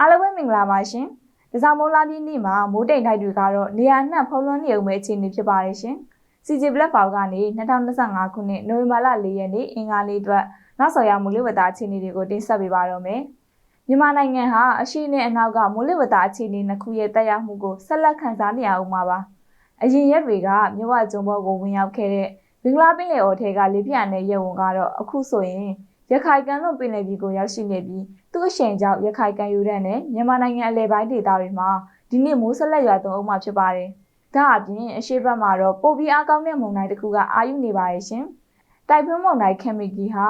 အားလုံးပဲမင်္ဂလာပါရှင်။ဒီဆောင်မိုးလာပြည်နေ့မှာမိုးတိမ်တိုက်တွေကတော့နေရာနှံ့ဖုံးလွှမ်းနေုံပဲအခြေအနေဖြစ်ပါတယ်ရှင်။ CJ Black Power ကနေ2025ခုနှစ်နိုဝင်ဘာလ4ရက်နေ့အင်္ဂါနေ့အတွက်နောက်ဆော်ရမိုးလေဝသအခြေအနေတွေကိုတင်ဆက်ပေးပါတော့မယ်။မြန်မာနိုင်ငံဟာအရှိနဲ့အနောက်ကမိုးလေဝသအခြေအနေနှစ်ခုရဲ့တက်ရောက်မှုကိုဆက်လက်ခံစားနေရအောင်ပါပါ။အရင်ရက်တွေကမြဝကျုံဘောကိုဝင်ရောက်ခဲ့တဲ့ဘင်္ဂလားပင်လယ်အော်ထဲကလေပြင်းနဲ့ရေဝန်ကတော့အခုဆိုရင်ရခိုင်ကမ်းလွန်ပင်လယ်ပြည်ကိုရောက်ရှိနေပြီး သူ့အရှိန်ကြောင့်ရခိုင်ကမ်းယူတဲ့နဲ့မြန်မာနိုင်ငံအလဲပိုင်းဒေသတွေမှာဒီနေ့မိုးဆက်လက်ရွာသွန်းအောင်မှာဖြစ်ပါတယ်။ဒါအပြင်အရှိတ်ဘက်မှာတော့ပိုပြီးအားကောင်းတဲ့မုန်တိုင်းတစ်ခုကအာရုံနေပါရဲ့ရှင်။တိုင်ဖွန်းမုန်တိုင်းခမီကီဟာ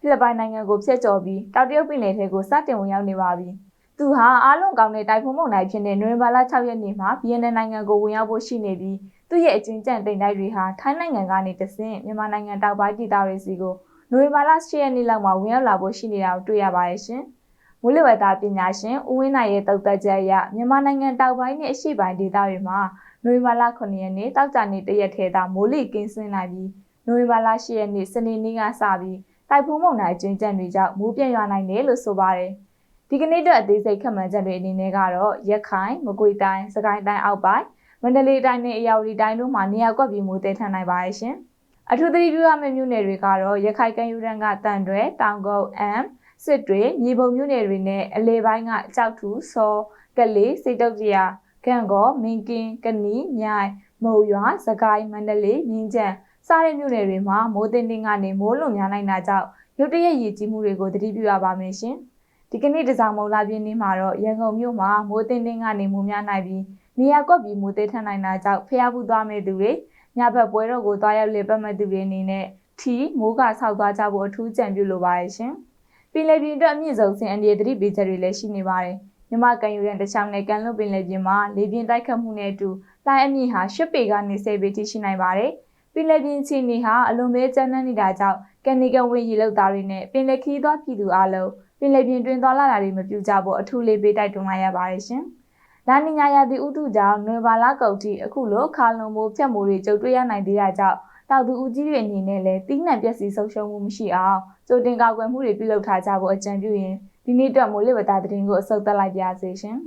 ဖိလစ်ပိုင်နိုင်ငံကိုဖျက်ကျော်ပြီးတောင်တရုတ်ပင်လယ်ထဲကိုစတင်ဝင်ရောက်နေပါပြီ။သူဟာအားလုံးကောင်းတဲ့တိုင်ဖွန်းမုန်တိုင်းဖြစ်တဲ့နိုဝင်ဘာလ6ရက်နေ့မှာဗီယက်နမ်နိုင်ငံကိုဝင်ရောက်ဖို့ရှိနေပြီးသူ့ရဲ့အကျဉ်းကျန်တိမ်တိုက်တွေဟာထိုင်းနိုင်ငံကနေတဆင့်မြန်မာနိုင်ငံတောင်ပိုင်းဒေသတွေစီကိုနိုဝင်ဘာလ10ရက်နေ့လောက်မှာဝင်ရောက်လာဖို့ရှိနေတာကိုတွေ့ရပါရဲ့ရှင်။ မိုးလေဝသပညာရှင်ဦးဝင်းနိုင်ရဲ့တုတ်သက်ချက်အရမြန်မာနိုင်ငံတောင်ပိုင်းနဲ့အရှေ့ပိုင်းဒေသတွေမှာနိုဝင်ဘာလ9ရက်နေ့တောက်ကြနေ့တရက်ထဲသာမိုးလေကင်းဆင်းနိုင်ပြီးနိုဝင်ဘာလ10ရက်နေ့စနေနေ့ကစပြီးတိုက်ဖုန်းမုန်တိုင်းကျင်းကျန်တွေကြောင့်မိုးပြန့်ရွာနိုင်တယ်လို့ဆိုပါတယ်။ဒီကနေ့တော့အသေးစိတ်ခန့်မှန်းချက်တွေအနေနဲ့ကတော့ရက်ခိုင်မကွေတိုင်းစကိုင်းတိုင်းအောက်ပိုင်းမန္တလေးတိုင်းနဲ့အရာဝတီတိုင်းတို့မှာနေရာကွက်ပြီးမိုးတဲထန်နိုင်ပါရဲ့ရှင်။အထူးသတိပြုရမယ့်မြို့နယ်တွေကတော့ရခိုင်ကမ်းယူရန်ကတန်တွဲတောင်ကုန်းအမ် စစ်တွေမြေပုံမြို့နယ်တွေနဲ့အလဲပိုင်းကကြောက်ထူစောကလေးစိတ်တုတ်တရာကံကောမင်းကင်းကနီမြိုင်မုံရွာစကိုင်းမန္တလေးမြင်းကျန်စတဲ့မြို့နယ်တွေမှာမိုးတင်တင်ကနေမိုးလွန်များနိုင်တာကြောင့်ရုတ်တရက်ရည်ကြီးမှုတွေကိုသတိပြုရပါမယ်ရှင်။ဒီကနေ့တစားမုံလာပြင်းနေ့မှာတော့ရန်ကုန်မြို့မှာမိုးတင်တင်ကနေမိုးများနိုင်ပြီးနေရာကွက်ပြီးမိုးသေးထန်နိုင်တာကြောင့်ဖျားဖူးသွားမယ့်သူတွေညဘက်ပွဲတော်ကိုသွားရောက်လေပတ်မဲ့သူတွေအနေနဲ့ထီမိုးကဆောက်သွားကြဖို့အထူးကြံပြုလိုပါရဲ့ရှင်။ ပင်လယ်ပြင်အတွက်အမြင့်ဆုံးဆင်အန်ဒီရဲ့သတိပေးချက်တွေလည်းရှိနေပါတယ်။မြမကန်ယူရန်တချောင်းနဲ့ကန်လွတ်ပင်လယ်ပြင်မှာလေပြင်းတိုက်ခတ်မှုနဲ့အတူလိုင်းအမြင့်ဟာ၈ပေကနေ၁၀ပေထိရှိနိုင်ပါတယ်။ပင်လယ်ပြင်ခြေနေဟာအလွန်ပဲကျန်းနှံ့နေတာကြောင့်ကန်နီကန်ဝေးရေလောက်သားတွေနဲ့ပင်လယ်ခီးသွားပြည်သူအလုံးပင်လယ်ပြင်တွင်သွားလာတာတွေမပြုကြဖို့အထူးလေးပေးတိုက်တွန်းလိုက်ရပါတယ်ရှင်။လာနီညာရာသီဥတုကြောင့်နွေဘာလကုန်ထိအခုလိုခါလုံမိုးဖြတ်မိုးတွေကြုံတွေ့ရနိုင်သေးတာကြောင့် တောက်သူဦးကြီးတွေအနေနဲ့လည်းတီးနှံပျက်စီးဆုံးရှုံးမှုမရှိအောင်ကြိုတင်ကာကွယ်မှုတွေပြုလုပ်ထားကြဖို့အကြံပြုရင်းဒီနေ့အတွက်မိုးလေဝသသတင်းကိုအစုပ်သက်လိုက်ပါစေရှင်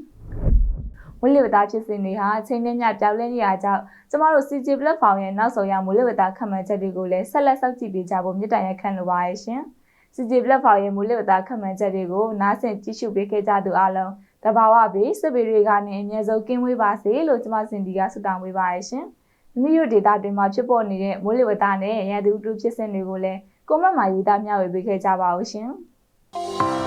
။မိုးလေဝသဖြစ်စဉ်တွေဟာအချိန်နဲ့မျှပြောင်းလဲနေရကြောင်းကျမတို့ CJ platform ရဲ့နောက်ဆုံးရမိုးလေဝသခန့်မှန်းချက်တွေကိုလည်းဆက်လက်စောင့်ကြည့်ပေးကြဖို့မြစ်တိုင်ရခံလိုပါရဲ့ရှင်။ CJ platform ရဲ့မိုးလေဝသခန့်မှန်းချက်တွေကိုနားဆင်ကြည့်ရှုပေးခဲ့ကြသူအားလုံးတဘာဝဘေးစစ်ဘေးတွေကနေအမြဲဆုံးကင်းဝေးပါစေလို့ကျွန်မစင်ဒီကဆုတောင်းပေးပါရရှင်။ မိမိတို့ဒေတာတွေမှာဖြစ်ပေါ်နေတဲ့မိုးလေဝသနဲ့ရန်သူတူဖြစ်စဉ်တွေကိုလည်းကွန်မန့်မှာရေးသားမျှဝေပေးခဲ့ကြပါဦးရှင်။